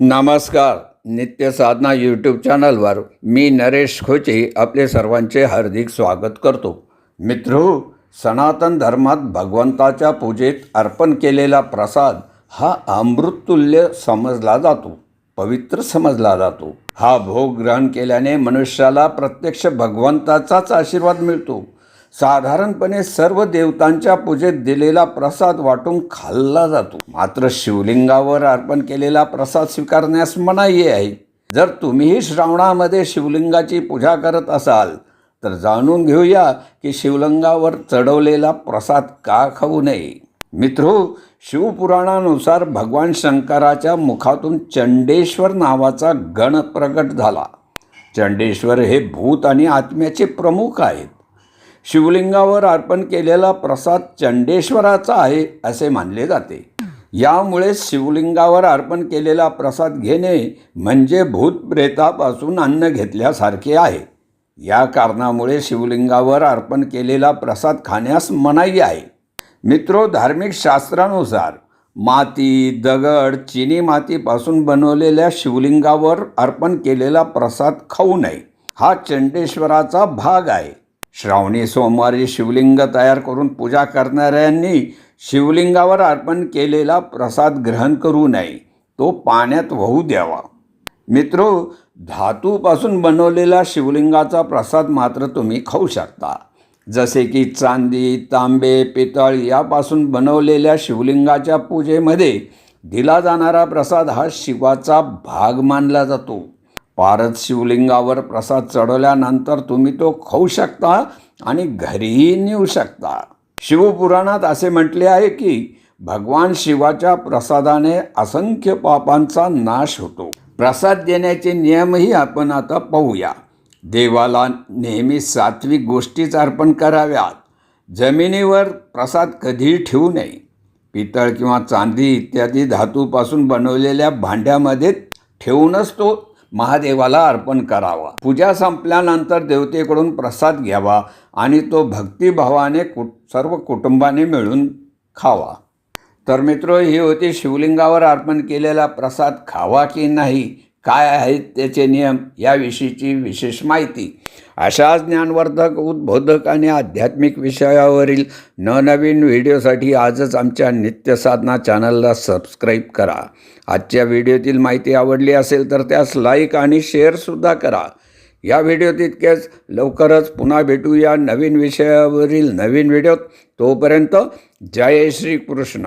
नमस्कार नित्य साधना यूट्यूब चॅनलवर मी नरेश खोचे आपले सर्वांचे हार्दिक स्वागत करतो. मित्र सनातन धर्मात भगवंताच्या पूजेत अर्पण केलेला प्रसाद हा अमृततुल्य समजला जातो पवित्र समजला जातो. हा भोग ग्रहण केल्याने मनुष्याला प्रत्यक्ष भगवंताचाच आशीर्वाद मिळतो. साधारणपणे सर्व देवतांच्या पूजेत दिलेला प्रसाद वाटून खाल्ला जातो. मात्र शिवलिंगावर अर्पण केलेला प्रसाद स्वीकारण्यास मनाई आहे. जर तुम्हीही श्रावणामध्ये शिवलिंगाची पूजा करत असाल तर जाणून घेऊया की शिवलिंगावर चढवलेला प्रसाद का खाऊ नये. मित्रो शिवपुराणानुसार भगवान शंकराच्या मुखातून चंडेश्वर नावाचा गण प्रगट झाला. चंडेश्वर हे भूत आणि आत्म्याचे प्रमुख आहेत. शिवलिंगावर अर्पण केलेला प्रसाद चंडेश्वराचा आहे असे मानले जाते. यामुळे शिवलिंगावर अर्पण केलेला प्रसाद घेणे म्हणजे भूतप्रेतापासून अन्न घेतल्यासारखे आहे. या कारणामुळे शिवलिंगावर अर्पण केलेला प्रसाद खाण्यास मनाई आहे. मित्रो धार्मिक शास्त्रानुसार माती दगड चिनी मातीपासून बनवलेल्या शिवलिंगावर अर्पण केलेला प्रसाद खाऊ नये. हा चंडेश्वराचा भाग आहे. श्रावणी सोमवारी शिवलिंग तयार करून पूजा करणाऱ्यांनी शिवलिंगावर अर्पण केलेला प्रसाद ग्रहण करू नये तो पाण्यात वाहू द्यावा. मित्रो धातूपासून बनवलेला शिवलिंगाचा प्रसाद मात्र तुम्ही खाऊ शकता. जसे की चांदी तांबे पितळ यापासून बनवलेल्या शिवलिंगाच्या पूजेमध्ये दिला जाणारा प्रसाद हा शिवाचा भाग मानला जातो. पारद शिवलिंगावर प्रसाद चढवल्यानंतर तुम्ही तो खाऊ शकता आणि घरीही नेऊ शकता. शिवपुराणात असे म्हटले आहे की भगवान शिवाच्या प्रसादाने असंख्य पापांचा नाश होतो. प्रसाद देण्याचे नियमही आपण आता पाहूया. देवाला नेहमी सात्विक गोष्टीच अर्पण कराव्यात. जमिनीवर प्रसाद कधीही ठेवू नये. पितळ किंवा चांदी इत्यादी धातूपासून बनवलेल्या भांड्यामध्ये ठेवूनच तो महादेवाला अर्पण करावा. पूजा संपल्यानंतर देवतेकडून प्रसाद घ्यावा आणि तो भक्तिभावाने कुट सर्व कुटुंबाने मिळून खावा. तर मित्र ही होती शिवलिंगावर अर्पण केलेला प्रसाद खावा की नाही? काय आहेत त्याचे नियम याविषयीची विशेष माहिती. अशा ज्ञानवर्धक उद्बोधक आणि आध्यात्मिक विषयावरील नवनवीन व्हिडिओसाठी आजच आमच्या नित्यसाधना चॅनलला सबस्क्राईब करा. आजच्या व्हिडिओतील माहिती आवडली असेल तर त्यास लाईक आणि शेअरसुद्धा करा. या व्हिडिओ तितकेच. लवकरच पुन्हा भेटूया नवीन विषयावरील नवीन व्हिडिओत. तोपर्यंत जय श्री कृष्ण